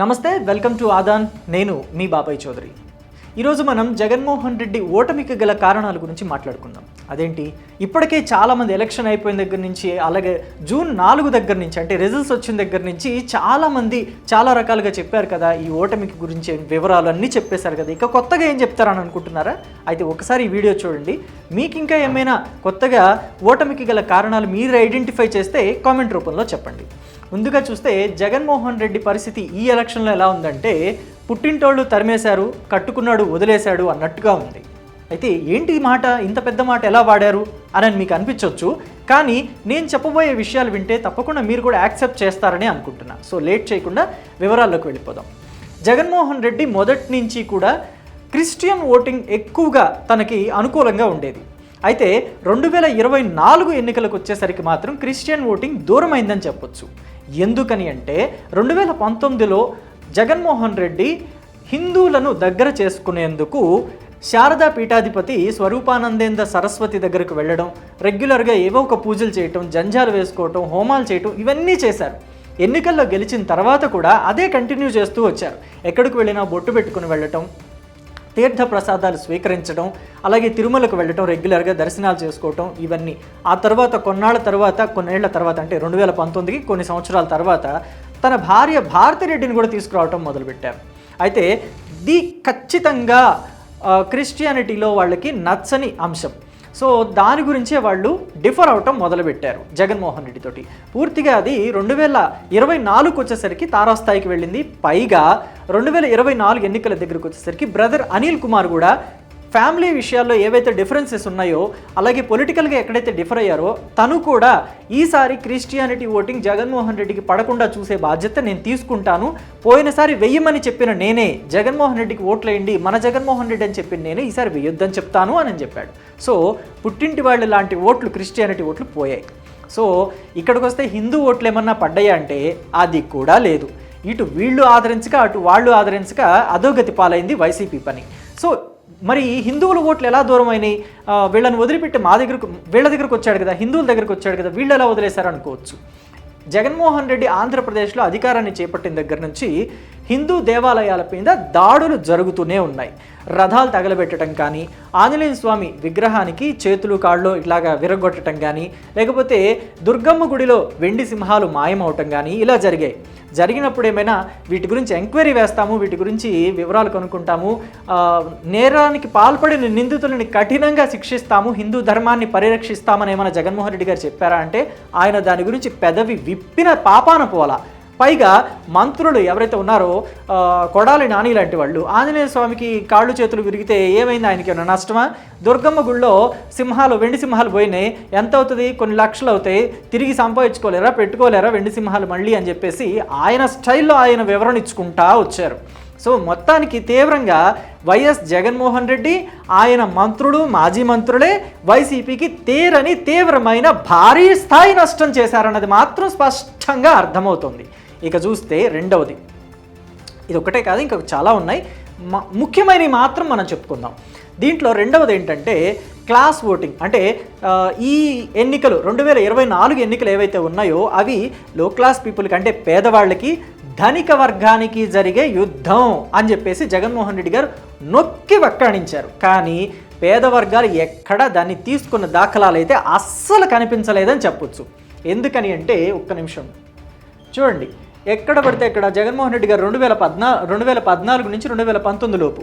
నమస్తే welcome to Aadan. నేను మీ బాబాయ్ చౌదరి. ఈరోజు మనం జగన్మోహన్ రెడ్డి ఓటమికి గల కారణాల గురించి మాట్లాడుకుందాం. అదేంటి? ఇప్పటికే చాలామంది ఎలక్షన్ అయిపోయిన దగ్గర నుంచి అలాగే జూన్ నాలుగు దగ్గర నుంచి అంటే రిజల్ట్స్ వచ్చిన దగ్గర నుంచి చాలామంది చాలా రకాలుగా చెప్పారు కదా ఈ ఓటమికి గురించి వివరాలు అన్నీ చెప్పేశారు కదా. ఇక కొత్తగా ఏం చెప్తారని అనుకుంటున్నారా? అయితే ఒకసారి ఈ వీడియో చూడండి. మీకు ఇంకా ఏమైనా కొత్తగా ఓటమికి గల కారణాలు మీరు ఐడెంటిఫై చేస్తే కామెంట్ రూపంలో చెప్పండి. ముందుగా చూస్తే జగన్మోహన్ రెడ్డి పరిస్థితి ఈ ఎలక్షన్లో ఎలా ఉందంటే పుట్టింటోళ్ళు తరిమేశారు కట్టుకున్నాడు వదిలేశాడు అన్నట్టుగా ఉంది. అయితే ఏంటి ఈ మాట? ఇంత పెద్ద మాట ఎలా వాడారు? అని మీకు అనిపించవచ్చు కానీ నేను చెప్పబోయే విషయాలు వింటే తప్పకుండా మీరు కూడా యాక్సెప్ట్ చేస్తారని అనుకుంటున్నా. సో లేట్ చేయకుండా వివరాల్లోకి వెళ్ళిపోదాం. జగన్మోహన్ రెడ్డి మొదటి నుంచి కూడా క్రిస్టియన్ ఓటింగ్ ఎక్కువగా తనకి అనుకూలంగా ఉండేది. అయితే రెండు వేల ఇరవై నాలుగు ఎన్నికలకు వచ్చేసరికి మాత్రం క్రిస్టియన్ ఓటింగ్ దూరమైందని చెప్పొచ్చు. ఎందుకని అంటే రెండు వేల పంతొమ్మిదిలో జగన్మోహన్ రెడ్డి హిందువులను దగ్గర చేసుకునేందుకు శారదా పీఠాధిపతి స్వరూపానందేంద్ర సరస్వతి దగ్గరకు వెళ్ళడం రెగ్యులర్గా ఏవో ఒక పూజలు చేయటం జంజాలు వేసుకోవటం హోమాలు చేయటం ఇవన్నీ చేశారు. ఎన్నికల్లో గెలిచిన తర్వాత కూడా అదే కంటిన్యూ చేస్తూ వచ్చారు. ఎక్కడికి వెళ్ళినా బొట్టు పెట్టుకుని వెళ్ళటం తీర్థ ప్రసాదాలు స్వీకరించడం అలాగే తిరుమలకు వెళ్ళటం రెగ్యులర్గా దర్శనాలు చేసుకోవటం ఇవన్నీ. ఆ తర్వాత కొన్నాళ్ళ తర్వాత కొన్నేళ్ళ తర్వాత అంటే రెండు వేల పంతొమ్మిదికి కొన్ని సంవత్సరాల తర్వాత తన భార్య భారతిరెడ్డిని కూడా తీసుకురావటం మొదలుపెట్టారు. అయితే ఇది ఖచ్చితంగా క్రిస్టియానిటీలో వాళ్ళకి నచ్చని అంశం. సో దాని గురించే వాళ్ళు డిఫర్ అవటం మొదలుపెట్టారు జగన్మోహన్ రెడ్డితోటి పూర్తిగా అది రెండు వేల ఇరవై నాలుగు వచ్చేసరికి తారాస్థాయికి వెళ్ళింది. పైగా రెండు వేల ఇరవై నాలుగు ఎన్నికల దగ్గరకు వచ్చేసరికి బ్రదర్ అనిల్ కుమార్ కూడా ఫ్యామిలీ విషయాల్లో ఏవైతే డిఫరెన్సెస్ ఉన్నాయో అలాగే పొలిటికల్గా ఎక్కడైతే డిఫర్ అయ్యారో తను కూడా ఈసారి క్రిస్టియానిటీ ఓటింగ్ జగన్మోహన్ రెడ్డికి పడకుండా చూసే బాధ్యత నేను తీసుకుంటాను. పోయినసారి వెయ్యమని చెప్పిన నేనే జగన్మోహన్ రెడ్డికి ఓట్లేయండి మన జగన్మోహన్ రెడ్డి అని చెప్పిన నేనే ఈసారి వెయ్యొద్దని చెప్తాను అని చెప్పాడు. సో పుట్టింటి వాళ్ళు లాంటి ఓట్లు క్రిస్టియానిటీ ఓట్లు పోయాయి. సో ఇక్కడికి వస్తే హిందూ ఓట్లు ఏమన్నా పడ్డాయా అంటే అది కూడా లేదు. ఇటు వీళ్ళు ఆదరించక అటు వాళ్ళు ఆదరించక అధోగతి పాలైంది వైసీపీ పని. సో మరి హిందువుల ఓట్లు ఎలా దూరం అయినాయి వీళ్ళని వదిలిపెట్టి మా దగ్గరకు వీళ్ళ దగ్గరకు వచ్చాడు కదా హిందువుల దగ్గరకు వచ్చాడు కదా వీళ్ళు ఎలా వదిలేశారు అనుకోవచ్చు. జగన్మోహన్ రెడ్డి ఆంధ్రప్రదేశ్లో అధికారాన్ని చేపట్టిన దగ్గర నుంచి హిందూ దేవాలయాల మీద దాడులు జరుగుతూనే ఉన్నాయి. రథాలు తగలబెట్టడం కానీ ఆంజనేయ స్వామి విగ్రహానికి చేతులు కాళ్ళు ఇట్లాగా విరగొట్టడం కానీ లేకపోతే దుర్గమ్మ గుడిలో వెండి సింహాలు మాయమవటం కానీ ఇలా జరిగాయి. జరిగినప్పుడు ఏమైనా వీటి గురించి ఎంక్వైరీ వేస్తాము వీటి గురించి వివరాలు కనుక్కుంటాము నేరానికి పాల్పడిన నిందితులని కఠినంగా శిక్షిస్తాము హిందూ ధర్మాన్ని పరిరక్షిస్తామని ఏమైనా జగన్మోహన్ రెడ్డి గారు చెప్పారా అంటే ఆయన దాని గురించి పెదవి విప్పిన పాపాన పోలా పైగా మంత్రులు ఎవరైతే ఉన్నారో కొడాలి నాని లాంటి వాళ్ళు ఆంజనేయ స్వామికి కాళ్ళు చేతులు విరిగితే ఏమైంది ఆయనకి ఏమైనా నష్టమా? దుర్గమ్మ గుళ్ళో సింహాలు వెండి సింహాలు పోయినాయి. ఎంత అవుతుంది? కొన్ని లక్షలు అవుతాయి. తిరిగి సంపాదించుకోలేరా? పెట్టుకోలేరా వెండి సింహాలు మళ్ళీ అని చెప్పేసి ఆయన స్టైల్లో ఆయన వివరణ ఇచ్చుకుంటా వచ్చారు. సో మొత్తానికి తీవ్రంగా వైఎస్ జగన్మోహన్ రెడ్డి ఆయన మంత్రులు మాజీ మంత్రులే వైసీపీకి తీరని తీవ్రమైన భారీ స్థాయి నష్టం చేశారన్నది మాత్రం స్పష్టంగా అర్థమవుతుంది. ఇక చూస్తే రెండవది. ఇది ఒకటే కాదు ఇంకా చాలా ఉన్నాయి. మ- ముఖ్యమైనవి మాత్రం మనం చెప్పుకుందాం. దీంట్లో రెండవది ఏంటంటే క్లాస్ ఓటింగ్. అంటే ఈ ఎన్నికలు రెండు వేల ఇరవై నాలుగు ఎన్నికలు ఏవైతే ఉన్నాయో అవి లో క్లాస్ పీపుల్కి అంటే పేదవాళ్ళకి ధనిక వర్గానికి జరిగే యుద్ధం అని చెప్పేసి జగన్మోహన్ రెడ్డి గారు నొక్కి వక్కాణించారు. కానీ పేద వర్గాలు ఎక్కడ దాన్ని తీసుకున్న దాఖలాలు అయితే అస్సలు కనిపించలేదని చెప్పొచ్చు. ఎందుకని అంటే ఒక్క నిమిషం. చూడండి ఎక్కడ పడితే ఎక్కడ జగన్మోహన్ రెడ్డి గారు రెండు వేల పద్నా రెండు వేల పద్నాలుగు నుంచి రెండు వేల పంతొమ్మిది లోపు.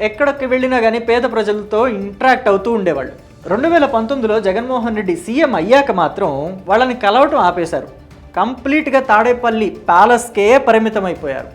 ఎక్కడికి వెళ్ళినా కానీ పేద ప్రజలతో ఇంటరాక్ట్ అవుతూ ఉండేవాళ్ళు. రెండు వేల పంతొమ్మిదిలో జగన్మోహన్ రెడ్డి సీఎం అయ్యాక మాత్రం వాళ్ళని కలవటం ఆపేశారు. కంప్లీట్గా తాడేపల్లి ప్యాలెస్కే పరిమితమైపోయారు.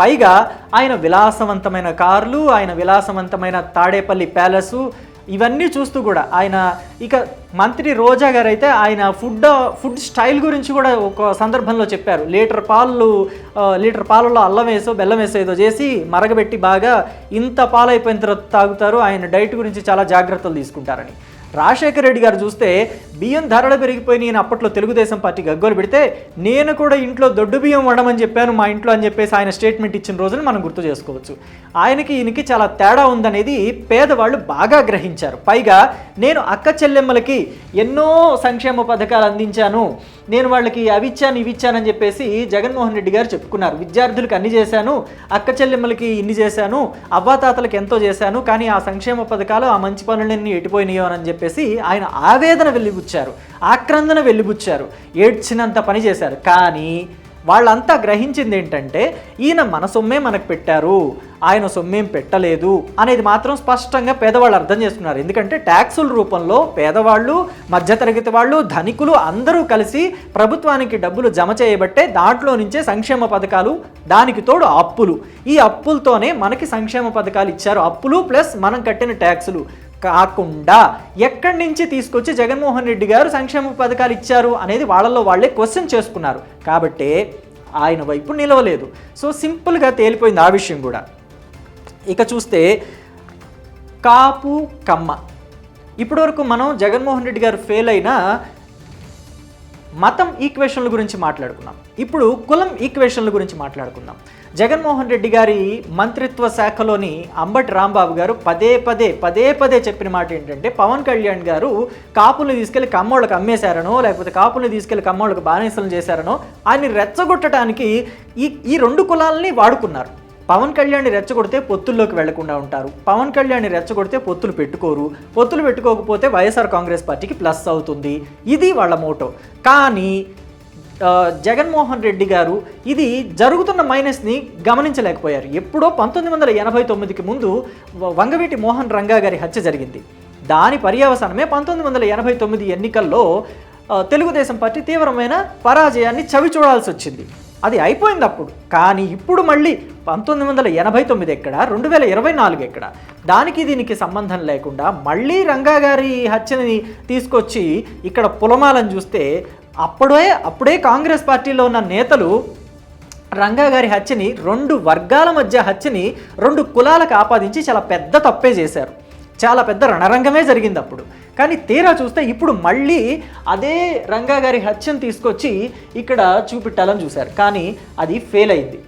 పైగా ఆయన విలాసవంతమైన కార్లు ఆయన విలాసవంతమైన తాడేపల్లి ప్యాలెస్ ఇవన్నీ చూస్తూ కూడా ఆయన ఇక మంత్రి రోజా గారు అయితే ఆయన ఫుడ్ ఫుడ్ స్టైల్ గురించి కూడా ఒక సందర్భంలో చెప్పారు. లీటర్ పాలు లీటర్ పాలలో అల్లం వేసో బెల్లం వేసో ఏదో చేసి మరగబెట్టి బాగా ఇంత పాలైపోయిన తర్వాత తాగుతారు. ఆయన డైట్ గురించి చాలా జాగ్రత్తలు తీసుకుంటారని. రాజశేఖర రెడ్డి గారు చూస్తే బియ్యం ధరలు పెరిగిపోయి నేను అప్పట్లో తెలుగుదేశం పార్టీ గగ్గోలు పెడితే నేను కూడా ఇంట్లో దొడ్డు బియ్యం వండమని చెప్పాను మా ఇంట్లో అని చెప్పేసి ఆయన స్టేట్మెంట్ ఇచ్చిన రోజున మనం గుర్తు చేసుకోవచ్చు. ఆయనకి ఈయనకి చాలా తేడా ఉందనేది పేదవాళ్ళు బాగా గ్రహించారు. పైగా నేను అక్క చెల్లెమ్మలకి ఎన్నో సంక్షేమ పథకాలు అందించాను. నేను వాళ్ళకి అవి ఇచ్చాను ఇవి ఇచ్చానని చెప్పేసి జగన్మోహన్ రెడ్డి గారు చెప్పుకున్నారు. విద్యార్థులకు అన్ని చేశాను అక్క చెల్లెమ్మలకి ఇన్ని చేశాను అవ్వాతాతలకు ఎంతో చేశాను కానీ ఆ సంక్షేమ పథకాలు ఆ మంచి పనులన్నీ ఎటుపోయినాయో అని చెప్పేసి ఆయన ఆవేదన వెళ్ళిబుచ్చారు ఆక్రందన వెళ్ళిబుచ్చారు ఏడ్చినంత పని చేశారు. కానీ వాళ్ళంతా గ్రహించింది ఏంటంటే ఈయన మన సొమ్మే మనకు పెట్టారు ఆయన సొమ్మేం పెట్టలేదు అనేది మాత్రం స్పష్టంగా పేదవాళ్ళు అర్థం చేసుకున్నారు. ఎందుకంటే ట్యాక్సుల రూపంలో పేదవాళ్ళు మధ్యతరగతి వాళ్ళు ధనికులు అందరూ కలిసి ప్రభుత్వానికి డబ్బులు జమ చేయబట్టే దాంట్లో నుంచే సంక్షేమ పథకాలు దానికి తోడు అప్పులు. ఈ అప్పులతోనే మనకి సంక్షేమ పథకాలు ఇచ్చారు. అప్పులు ప్లస్ మనం కట్టిన ట్యాక్సులు. కాకుండా ఎక్కడి నుంచి తీసుకొచ్చి జగన్మోహన్ రెడ్డి గారు సంక్షేమ పథకాలు ఇచ్చారు అనేది వాళ్ళల్లో వాళ్ళే క్వశ్చన్ చేసుకున్నారు. కాబట్టే ఆయన వైపు నిలవలేదు. సో సింపుల్గా తేలిపోయింది ఆ విషయం కూడా. ఇక చూస్తే కాపు కమ్మ. ఇప్పటివరకు మనం జగన్మోహన్ రెడ్డి గారు ఫెయిల్ అయిన మతం ఈక్వేషన్ల గురించి మాట్లాడుకున్నాం. ఇప్పుడు కులం ఈక్వేషన్ల గురించి మాట్లాడుకుందాం. జగన్మోహన్ రెడ్డి గారి మంత్రిత్వ శాఖలోని అంబటి రాంబాబు గారు పదే పదే పదే పదే చెప్పిన మాట ఏంటంటే పవన్ కళ్యాణ్ గారు కాపుల్ని తీసుకెళ్ళి కమ్మోళ్ళకి అమ్మేశారనో లేకపోతే కాపుల్ని తీసుకెళ్ళి కమ్మోళ్ళకి బానిసలు చేశారనో ఆయన్ని రెచ్చగొట్టడానికి ఈ ఈ రెండు కులాలని వాడుకున్నారు. పవన్ కళ్యాణ్ రెచ్చగొడితే పొత్తుల్లోకి వెళ్ళకుండా ఉంటారు. పవన్ కళ్యాణ్ రెచ్చగొడితే పొత్తులు పెట్టుకోరు. పొత్తులు పెట్టుకోకపోతే వైఎస్ఆర్ కాంగ్రెస్ పార్టీకి ప్లస్ అవుతుంది. ఇది వాళ్ళ మోటో. కానీ జగన్మోహన్ రెడ్డి గారు ఇది జరుగుతున్న మైనస్ని గమనించలేకపోయారు. ఎప్పుడో పంతొమ్మిది వందల ఎనభై తొమ్మిదికి ముందు వంగవీటి మోహన్ రంగా గారి హత్య జరిగింది. దాని పర్యవసానమే పంతొమ్మిది వందల ఎనభై తొమ్మిది ఎన్నికల్లో తెలుగుదేశం పార్టీ తీవ్రమైన పరాజయాన్ని చవి చూడాల్సి వచ్చింది. అది అయిపోయింది అప్పుడు కానీ ఇప్పుడు మళ్ళీ పంతొమ్మిది వందల ఎనభై తొమ్మిది ఎక్కడ? రెండు వేల ఇరవై నాలుగు ఎక్కడ? దానికి దీనికి సంబంధం లేకుండా మళ్ళీ రంగా గారి హత్యని తీసుకొచ్చి ఇక్కడ పులమాలను చూస్తే అప్పుడే అప్పుడే కాంగ్రెస్ పార్టీలో ఉన్న నేతలు రంగా గారి హత్యని రెండు వర్గాల మధ్య హత్యని రెండు కులాలకు ఆపాదించి చాలా పెద్ద తప్పే చేశారు. చాలా పెద్ద రణరంగమే జరిగింది అప్పుడు. కానీ తీరా చూస్తే ఇప్పుడు మళ్ళీ అదే రంగా గారి హత్యను తీసుకొచ్చి ఇక్కడ చూపెట్టాలని చూశారు. కానీ అది ఫెయిల్ అయింది.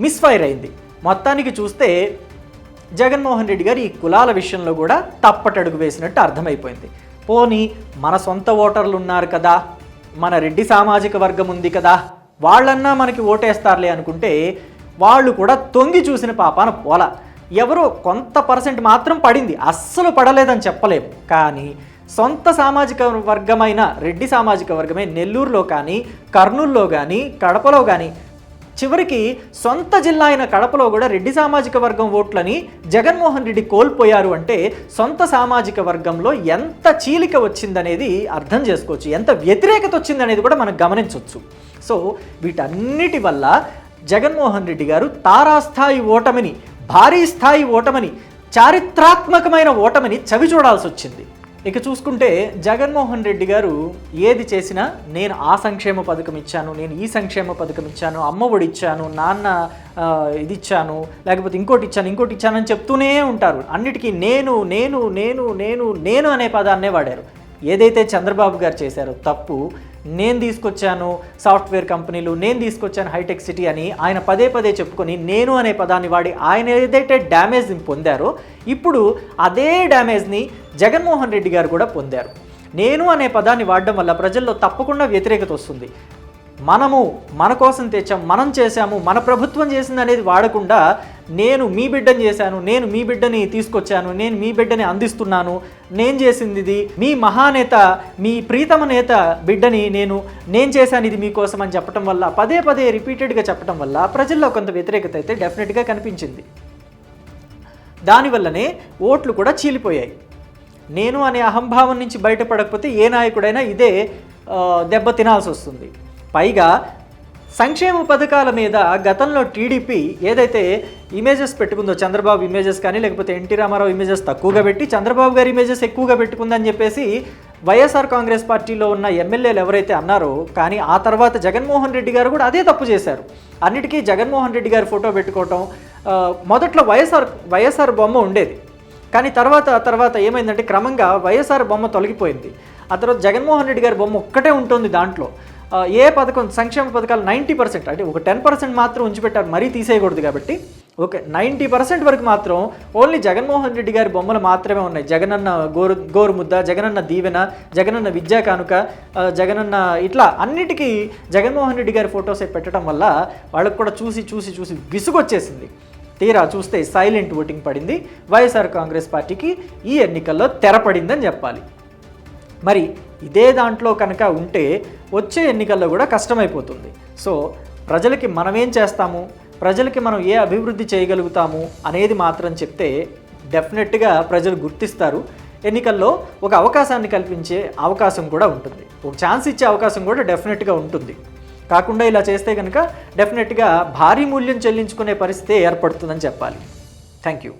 మిస్ఫైర్ అయింది. మొత్తానికి చూస్తే జగన్మోహన్ రెడ్డి గారు ఈ కులాల విషయంలో కూడా తప్పటడుగు వేసినట్టు అర్థమైపోయింది. పోనీ మన సొంత ఓటర్లు ఉన్నారు కదా? మన రెడ్డి సామాజిక వర్గం ఉంది కదా? వాళ్ళన్నా మనకి ఓటేస్తారులే అనుకుంటే వాళ్ళు కూడా తొంగి చూసిన పాపాన పోల. ఎవరో కొంత పర్సెంట్ మాత్రం పడింది. అస్సలు పడలేదని చెప్పలేము కానీ సొంత సామాజిక వర్గమైన రెడ్డి సామాజిక వర్గమే నెల్లూరులో కానీ కర్నూలులో కానీ కడపలో కానీ చివరికి సొంత జిల్లా అయిన కడపలో కూడా రెడ్డి సామాజిక వర్గం ఓట్లని జగన్మోహన్ రెడ్డి కోల్పోయారు అంటే సొంత సామాజిక వర్గంలో ఎంత చీలిక వచ్చిందనేది అర్థం చేసుకోవచ్చు. ఎంత వ్యతిరేకత వచ్చిందనేది కూడా మనం గమనించవచ్చు సో వీటన్నిటి వల్ల జగన్మోహన్ రెడ్డి గారు తారాస్థాయి ఓటమిని భారీ స్థాయి ఓటమిని చారిత్రాత్మకమైన ఓటమిని చవి చూడాల్సి వచ్చింది ఇక చూసుకుంటే జగన్మోహన్ రెడ్డి గారు ఏది చేసినా నేను ఆ సంక్షేమ పథకం ఇచ్చాను నేను ఈ సంక్షేమ పథకం ఇచ్చాను అమ్మ ఒడి ఇచ్చాను నాన్న ఇది ఇచ్చాను లేకపోతే ఇంకోటి ఇచ్చాను ఇంకోటి ఇచ్చానని చెప్తూనే ఉంటారు. అన్నిటికీ నేను నేను నేను నేను నేను అనే పదాన్నే వాడారు. ఏదైతే చంద్రబాబు గారు చేశారో తప్పు నేను తీసుకొచ్చాను సాఫ్ట్వేర్ కంపెనీలు నేను తీసుకొచ్చాను హైటెక్ సిటీ అని ఆయన పదే పదే చెప్పుకొని నేను అనే పదాన్ని వాడి ఆయన ఏదైతే డ్యామేజ్ని పొందారో ఇప్పుడు అదే డ్యామేజ్ని జగన్మోహన్ రెడ్డి గారు కూడా పొందారు. నేను అనే పదాన్ని వాడడం వల్ల ప్రజల్లో తప్పకుండా వ్యతిరేకత వస్తుంది. మనము మన కోసం తెచ్చాం మనం చేశాము మన ప్రభుత్వం చేసింది అనేది వాడకుండా నేను మీ బిడ్డని చేశాను నేను మీ బిడ్డని తీసుకొచ్చాను నేను మీ బిడ్డని అందిస్తున్నాను నేను చేసింది ఇది మీ మహానేత మీ ప్రీతమ నేత బిడ్డని నేను నేను చేశాను ఇది మీకోసం అని చెప్పడం వల్ల పదే పదే రిపీటెడ్గా చెప్పడం వల్ల ప్రజల్లో కొంత వ్యతిరేకత అయితే డెఫినెట్గా కనిపించింది. దానివల్లనే ఓట్లు కూడా చీలిపోయాయి. నేను అనే అహంభావం నుంచి బయటపడకపోతే ఏ నాయకుడైనా ఇదే దెబ్బ తినాల్సి వస్తుంది పైగా సంక్షేమ పథకాల మీద గతంలో టీడీపీ ఏదైతే ఇమేజెస్ పెట్టుకుందో చంద్రబాబు ఇమేజెస్ కానీ లేకపోతే ఎన్టీ రామారావు ఇమేజెస్ తక్కువగా పెట్టి చంద్రబాబు గారి ఇమేజెస్ ఎక్కువగా పెట్టుకుందని చెప్పేసి వైఎస్ఆర్ కాంగ్రెస్ పార్టీలో ఉన్న ఎమ్మెల్యేలు ఎవరైతే అన్నారో కానీ ఆ తర్వాత జగన్మోహన్ రెడ్డి గారు కూడా అదే తప్పు చేశారు. అన్నిటికీ జగన్మోహన్ రెడ్డి గారి ఫోటో పెట్టుకోవటం మొదట్లో వైఎస్ఆర్ వైఎస్ఆర్ బొమ్మ ఉండేది. కానీ తర్వాత తర్వాత ఏమైందంటే క్రమంగా వైఎస్ఆర్ బొమ్మ తొలగిపోయింది. ఆ తర్వాత జగన్మోహన్ రెడ్డి గారి బొమ్మ ఒక్కటే ఉంటుంది దాంట్లో. ఏ పథకం సంక్షేమ పథకాలు నైంటీ పర్సెంట్ అంటే ఒక టెన్ పర్సెంట్ మాత్రం ఉంచిపెట్టారు మరీ తీసేయకూడదు కాబట్టి. ఓకే నైంటీ పర్సెంట్ వరకు మాత్రం ఓన్లీ జగన్మోహన్ రెడ్డి గారి బొమ్మలు మాత్రమే ఉన్నాయి. జగనన్న గోరు గోరుముద్ద జగనన్న దీవెన జగనన్న విద్యా కానుక జగనన్న ఇట్లా అన్నిటికీ జగన్మోహన్ రెడ్డి గారి ఫొటోస్ పెట్టడం వల్ల వాళ్ళకు కూడా చూసి చూసి చూసి విసుగొచ్చేసింది. తీరా చూస్తే సైలెంట్ ఓటింగ్ పడింది. వైఎస్ఆర్ కాంగ్రెస్ పార్టీకి ఈ ఎన్నికల్లో తెరపడిందని చెప్పాలి. మరి ఇదే దాంట్లో కనుక ఉంటే వచ్చే ఎన్నికల్లో కూడా కష్టమైపోతుంది. సో ప్రజలకి మనమేం చేస్తాము? ప్రజలకి మనం ఏ అభివృద్ధి చేయగలుగుతాము? అనేది మాత్రం చెప్తే డెఫినెట్గా ప్రజలు గుర్తిస్తారు. ఎన్నికల్లో ఒక అవకాశాన్ని కల్పించే అవకాశం కూడా ఉంటుంది. ఒక ఛాన్స్ ఇచ్చే అవకాశం కూడా డెఫినెట్గా ఉంటుంది. కాకుండా ఇలా చేస్తే కనుక డెఫినెట్గా భారీ మూల్యం చెల్లించుకునే పరిస్థితి ఏర్పడుతుందని చెప్పాలి. Thank you.